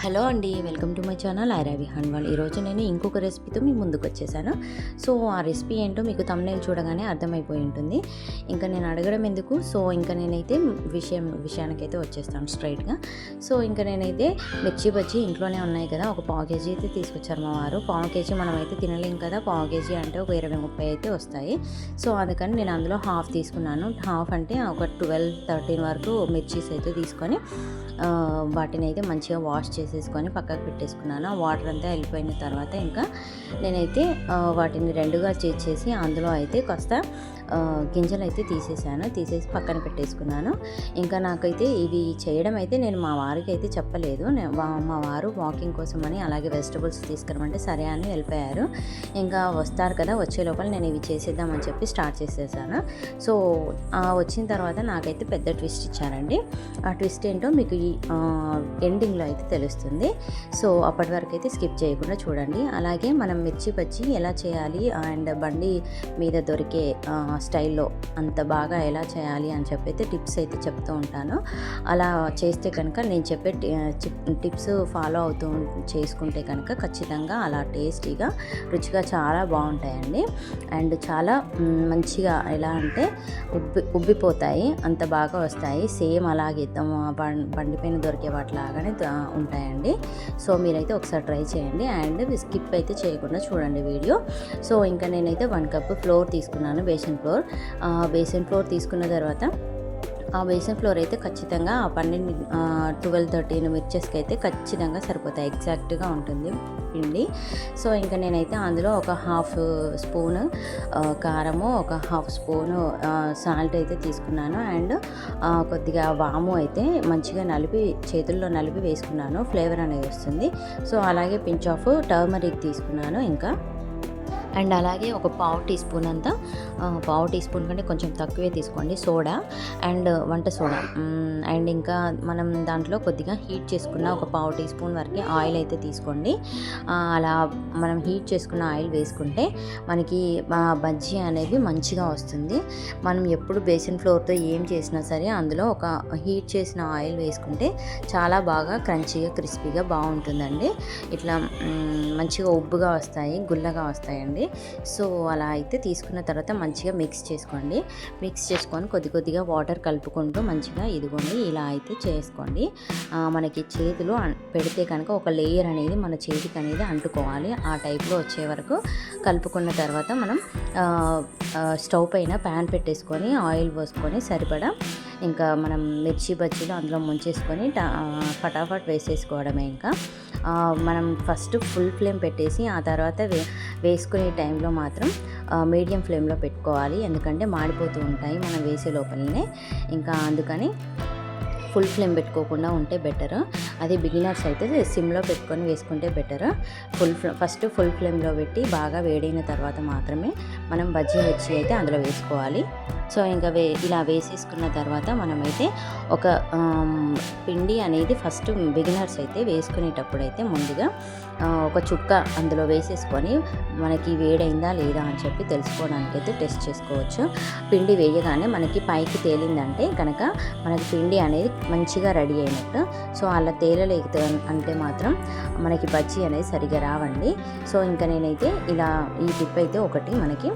Hello అండి welcome to my channel. ఐరావి హన్వాల్. ఈరోజు నేను ఇంకొక రెసిపీతో మీ ముందుకు వచ్చేసాను. సో ఆ రెసిపీ ఏంటో మీకు తమ్నేల్ చూడగానే అర్థమైపోయి ఉంటుంది. ఇంకా నేను అడగడం ఎందుకు? సో ఇంకా నేనైతే విషయం విషయానికైతే వచ్చేస్తాను స్ట్రైట్గా. సో ఇంకా నేనైతే మిర్చి బజ్జి ఇంట్లోనే ఉన్నాయి కదా ఒక పావు కేజీ అయితే తీసుకొచ్చారు మా వారు. పావు కేజీ మనం అయితే తినలేం కదా పావు కేజీ అంటే ఒక ఇరవై ముప్పై అయితే వస్తాయి. సో అందుకని నేను అందులో హాఫ్ తీసుకున్నాను. హాఫ్ అంటే ఒక ట్వెల్వ్ థర్టీన్ వరకు మిర్చీస్ అయితే తీసుకొని వాటిని అయితే మంచిగా వాష్ చేసేసుకొని పక్కకు పెట్టేసుకున్నాను. ఆ వాటర్ అంతా వెళ్ళిపోయిన తర్వాత ఇంకా నేనైతే వాటిని రెండుగా చేసేసి అందులో అయితే కాస్త గింజలు అయితే తీసేసాను తీసేసి పక్కన పెట్టేసుకున్నాను. ఇంకా నాకైతే ఇవి చేయడం అయితే నేను మా వారికి అయితే చెప్పలేదు వా- మా వారు వాకింగ్ కోసం అని అలాగే వెజిటబుల్స్ తీసుకురమంటే సరే అని వెళ్ళిపోయారు. ఇంకా వస్తారు కదా వచ్చే లోపల నేను ఇవి చేసేద్దామని చెప్పి స్టార్ట్ చేసేసాను. సో వచ్చిన తర్వాత నాకైతే పెద్ద ట్విస్ట్ ఇచ్చారండి. ఆ ట్విస్ట్ ఏంటో మీకు ఈ ఎండింగ్లో అయితే తెలుస్తుంది. సో అప్పటి వరకు అయితే స్కిప్ చేయకుండా చూడండి. అలాగే మనం మిర్చి పచ్చి ఎలా చేయాలి అండ్ బండి మీద దొరికే స్టైల్లో అంత బాగా ఎలా చేయాలి అని చెప్పి అయితే టిప్స్ అయితే చెప్తూ ఉంటాను. అలా చేస్తే కనుక నేను చెప్పే చిప్- టిప్స్ ఫాలో అవుతూ చేసుకుంటే కనుక ఖచ్చితంగా అలా టేస్టీగా రుచిగా చాలా బాగుంటాయండి. అండ్ చాలా మంచిగా ఎలా అంటే ఉబ్బి ఉబ్బిపోతాయి అంత బాగా వస్తాయి. సేమ్ అలాగే తమ దొరికే వాటిలాగానే ఉంటాయండి. సో మీరైతే ఒకసారి ట్రై చేయండి. అండ్ స్కిప్ అయితే చేయకుండా చూడండి వీడియో. సో ఇంకా నేనైతే వన్ కప్ ఫ్లోర్ తీసుకున్నాను బేసన్ ఫ్లోర్ బేసిన్ ఫ్లోర్ తీసుకున్న తర్వాత ఆ బేసిన్ ఫ్లోర్ అయితే ఖచ్చితంగా ఆ పన్నెండు ట్వెల్వ్ థర్టీన్ మిర్చెస్కి అయితే ఖచ్చితంగా సరిపోతాయి. ఎగ్జాక్ట్గా ఉంటుంది పిండి. సో ఇంకా నేనైతే అందులో ఒక హాఫ్ స్పూన్ కారము ఒక హాఫ్ స్పూను సాల్ట్ అయితే తీసుకున్నాను. అండ్ కొద్దిగా వాము అయితే మంచిగా నలిపి చేతుల్లో నలిపి వేసుకున్నాను. ఫ్లేవర్ అనేది వస్తుంది. సో అలాగే పించ్ ఆఫ్ టర్మరిక్ తీసుకున్నాను. ఇంకా అండ్ అలాగే ఒక పావు టీ స్పూన్ అంతా పావు టీ స్పూన్ కంటే కొంచెం తక్కువే తీసుకోండి సోడా అండ్ వంట సోడా. అండ్ ఇంకా మనం దాంట్లో కొద్దిగా హీట్ చేసుకున్న ఒక పావు టీ స్పూన్ వరకు ఆయిల్ అయితే తీసుకోండి. అలా మనం హీట్ చేసుకున్న ఆయిల్ వేసుకుంటే మనకి బజ్జీ అనేది మంచిగా వస్తుంది. మనం ఎప్పుడు బేసిన్ ఫ్లోర్తో ఏం చేసినా సరే అందులో ఒక హీట్ చేసిన ఆయిల్ వేసుకుంటే చాలా బాగా క్రంచీగా క్రిస్పీగా బాగుంటుందండి. ఇట్లా మంచిగా ఉబ్బుగా వస్తాయి గుల్లగా వస్తాయండి. సో అలా అయితే తీసుకున్న తర్వాత మంచిగా మిక్స్ చేసుకోండి. మిక్స్ చేసుకొని కొద్ది కొద్దిగా వాటర్ కలుపుకుంటూ మంచిగా ఇదిగోండి ఇలా అయితే చేసుకోండి. మనకి చేతులు పెడితే కనుక ఒక లేయర్ అనేది మన చేతికి అనేది అంటుకోవాలి. ఆ టైప్లో వచ్చే వరకు కలుపుకున్న తర్వాత మనం స్టవ్ పైన ప్యాన్ పెట్టేసుకొని ఆయిల్ పోసుకొని సరిపడా ఇంకా మనం మిర్చి బజ్జీలు అందులో ముంచేసుకొని ఫటాఫట్ వేసేసుకోవడమే ఇంకా. మనం ఫస్ట్ ఫుల్ ఫ్లేమ్ పెట్టేసి ఆ తర్వాత వే వేసుకునే టైంలో మాత్రం మీడియం ఫ్లేమ్లో పెట్టుకోవాలి. ఎందుకంటే మాడిపోతూ ఉంటాయి మనం వేసే లోపలనే. ఇంకా అందుకని ఫుల్ ఫ్లేమ్ పెట్టుకోకుండా ఉంటే బెటర్. అది బిగినర్స్ అయితే సిమ్లో పెట్టుకొని వేసుకుంటే బెటర్. ఫుల్ ఫ్లే ఫస్ట్ ఫుల్ ఫ్లేమ్లో పెట్టి బాగా వేడైన తర్వాత మాత్రమే మనం బజ్జీ వచ్చి అయితే అందులో వేసుకోవాలి. సో ఇంకా వే ఇలా వేసేసుకున్న తర్వాత మనమైతే ఒక పిండి అనేది ఫస్ట్ బిగినర్స్ అయితే వేసుకునేటప్పుడు అయితే ముందుగా ఒక చుక్క అందులో వేసేసుకొని మనకి వేడైందా లేదా అని చెప్పి తెలుసుకోవడానికి అయితే టెస్ట్ చేసుకోవచ్చు. పిండి వేయగానే మనకి పైకి తేలిందంటే కనుక మనకి పిండి అనేది మంచిగా రెడీ అయినట్టు సో అలా తేలలేక అంటే మాత్రం మనకి బజ్జీ అనేది సరిగా రావండి. సో ఇంకా నేనైతే ఇలా ఈ టిప్ అయితే ఒకటి మనకి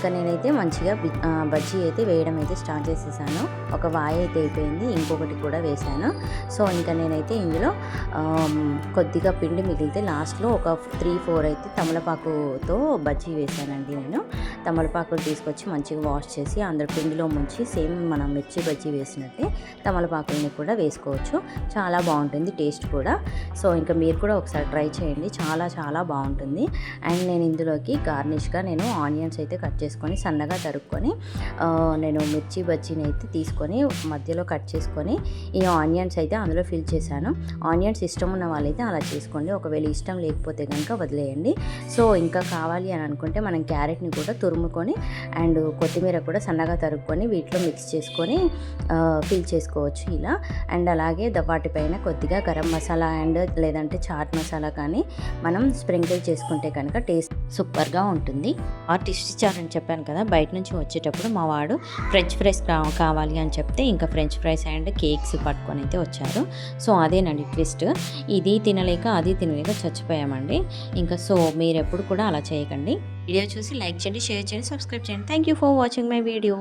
ఇంకా నేనైతే మంచిగా బజ్జీ అయితే వేయడం అయితే స్టార్ట్ చేసేసాను. ఒక వాయి అయితే అయిపోయింది ఇంకొకటి కూడా వేశాను. సో ఇంకా నేనైతే ఇందులో కొద్దిగా పిండి మిగిలితే లాస్ట్లో ఒక త్రీ ఫోర్ అయితే తమలపాకుతో బజ్జీ వేశానండి నేను. తమలపాకులు తీసుకొచ్చి మంచిగా వాష్ చేసి అందులో పిండిలో ముంచి సేమ్ మనం మిర్చి బజ్జీ వేసినట్టే తమలపాకుల్ని కూడా వేసుకోవచ్చు. చాలా బాగుంటుంది టేస్ట్ కూడా. సో ఇంకా మీరు కూడా ఒకసారి ట్రై చేయండి. చాలా చాలా బాగుంటుంది. అండ్ నేను ఇందులోకి గార్నిష్గా నేను ఆనియన్స్ అయితే కట్ చేసుకొని సన్నగా తరుక్కొని నేను మిర్చి బజ్జీని అయితే తీసుకొని మధ్యలో కట్ చేసుకొని ఈ ఆనియన్స్ అయితే అందులో ఫిల్ చేశాను. ఆనియన్స్ ఇష్టం ఉన్న వాళ్ళైతే అలా చేసుకోండి. ఒకవేళ ఇష్టం లేకపోతే కనుక వదిలేయండి. సో ఇంకా కావాలి అని అనుకుంటే మనం క్యారెట్ని కూడా తురుముకొని అండ్ కొత్తిమీర కూడా సన్నగా తరుక్కొని వీటిలో మిక్స్ చేసుకొని ఫిల్ చేసుకోవచ్చు ఇలా. అండ్ అలాగే ద- వాటిపైన కొద్దిగా గరం మసాలా అండ్ లేదంటే చాట్ మసాలా కానీ మనం స్ప్రింకిల్ చేసుకుంటే కనుక టేస్ట్ సూపర్గా ఉంటుంది. ఆర్టిస్ట్ ఇచ్చారని చెప్పాను కదా బయట నుంచి వచ్చేటప్పుడు మా వాడు ఫ్రెంచ్ ఫ్రైస్ కావాలి అని చెప్తే ఇంకా ఫ్రెంచ్ ఫ్రైస్ అండ్ కేక్స్ పట్టుకొని అయితే వచ్చారు. సో అదేనండి ట్విస్ట్ ఇది తినలేక అది తినలేక చచ్చిపోయామండి. ఇంకా సో మీరు ఎప్పుడు కూడా అలా చేయకండి. వీడియో చూసి లైక్ చేయండి షేర్ చేయండి సబ్స్క్రైబ్ చేయండి. Thank you for watching my video